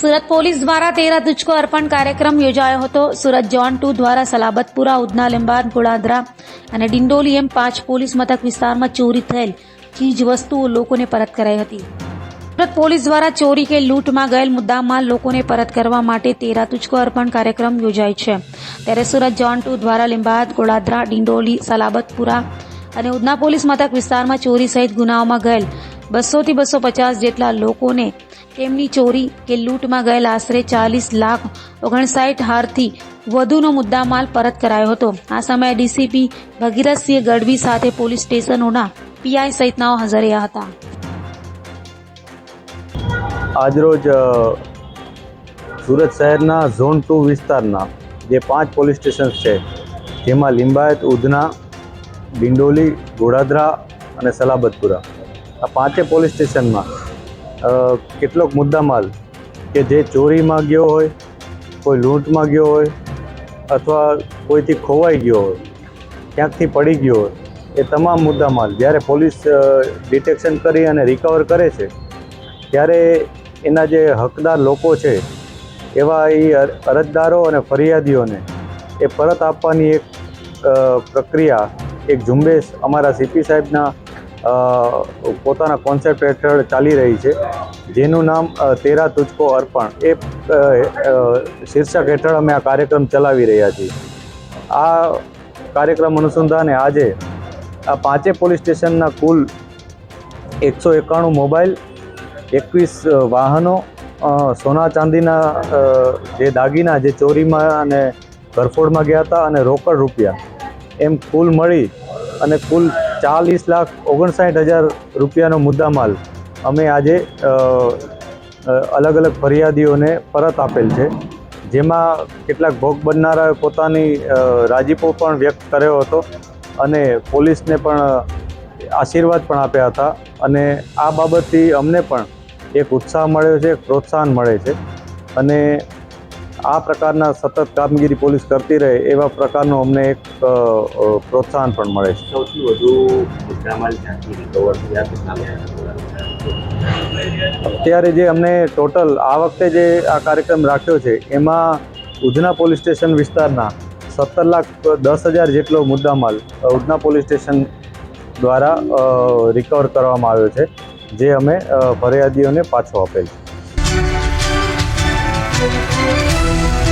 Surat police દ્વારા તેરા તુચકો અર્પણ કાર્યક્રમ યોજાયો હતો. સુરત જોન ટુ દ્વારા સલાબતપુરા, ઉધના, લીંબાદ, ગોળાદરા અને ડિંડોલી એમ પાંચ પોલીસ મથક વિસ્તારમાં ચોરી થયેલ ચીજ વસ્તુઓ લોકોને પરત કરાઈ હતી. સુરત પોલીસ દ્વારા ચોરી કે લૂંટમાં ગયેલ મુદ્દામાલ લોકોને પરત કરવા માટે તેરા તુચકો અર્પણ કાર્યક્રમ યોજાય છે. ત્યારે સુરત જોન ટુ દ્વારા લીંબાદ, ગોળાદરા, ડિંડોલી, સલાબતપુરા અને ઉધના પોલીસ મથક વિસ્તારમાં ચોરી સહિત ગુનાઓમાં ગયેલ બસોથી બસો પચાસ જેટલા લોકોને તેમની ચોરી કે લૂંટમાં ગયેલ આશરે ચાલીસ લાખ ઓગણસાઠ હારથી વધુનો મુદ્દામાલ પરત કરાયો હતો. આ સમયે ડીસીપી ભગીરથસિંહ ગઢવી સાથે પોલીસ સ્ટેશનોના પીઆઈ સહિતનાઓ હાજર રહ્યા હતા. આજરોજ સુરત શહેરના ઝોન ટુ વિસ્તારના જે પાંચ પોલીસ સ્ટેશન છે, જેમાં લિંબાયત, ઉધના, ડિંડોલી, ગોડાદરા અને સલાબતપુરા, આ પાંચે પોલીસ સ્ટેશનમાં કેટલોક મુદ્દામાલ કે જે ચોરીમાં ગયો હોય, કોઈ લૂંટમાં ગયો હોય, અથવા કોઈથી ખોવાઈ ગયો હોય, ક્યાંકથી પડી ગયો હોય, એ તમામ મુદ્દામાલ જ્યારે પોલીસ ડિટેક્શન કરી અને રિકવર કરે છે, ત્યારે એના જે હકદાર લોકો છે, એવા એ અરજદારો અને ફરિયાદીઓને એ પરત આપવાની એક પ્રક્રિયા, એક ઝુંબેશ અમારા સીપી સાહેબના પોતાના કોન્સેપ્ટ હેઠળ ચાલી રહી છે. જેનું નામ તેરા તુચકો અર્પણ. એ શીર્ષક હેઠળ અમે આ કાર્યક્રમ ચલાવી રહ્યા છીએ. આ કાર્યક્રમ અનુસંધાને આજે આ પાંચે પોલીસ સ્ટેશનના કુલ એકસો એકાણું મોબાઈલ, એકવીસ વાહનો સોના ચાંદીના જે દાગીના, જે ચોરીમાં અને ઘરફોડમાં ગયા હતા અને રોકડ રૂપિયા એમ કુલ મળી અને કુલ ચાલીસ લાખ ઓગણસાઠ હજાર રૂપિયાનો મુદ્દામાલ અમે આજે અલગ અલગ ફરિયાદીઓને પરત આપેલ છે. જેમાં કેટલાક ભોગ બનનારાએ પોતાની રાજીપો પણ વ્યક્ત કર્યો હતો અને પોલીસને પણ આશીર્વાદ પણ આપ્યા હતા અને આ બાબતથી અમને પણ એક ઉત્સાહ મળ્યો છે પ્રોત્સાહન મળે છે. અને આ પ્રકારના સતત કામગીરી પોલીસ કરતી રહે એવા પ્રકારનો અમને એક પ્રોત્સાહન પણ મળે છે. સૌથી વધુ અત્યારે જે અમને ટોટલ આ વખતે જે આ કાર્યક્રમ રાખ્યો છે એમાં ઉધના પોલીસ સ્ટેશન વિસ્તારના સત્તર લાખ દસ હજાર જેટલો મુદ્દામાલ ઉધના પોલીસ સ્ટેશન દ્વારા રિકવર કરવામાં આવ્યો છે જે અમે ફરિયાદીઓને પાછો આપેલ છે. Thank you.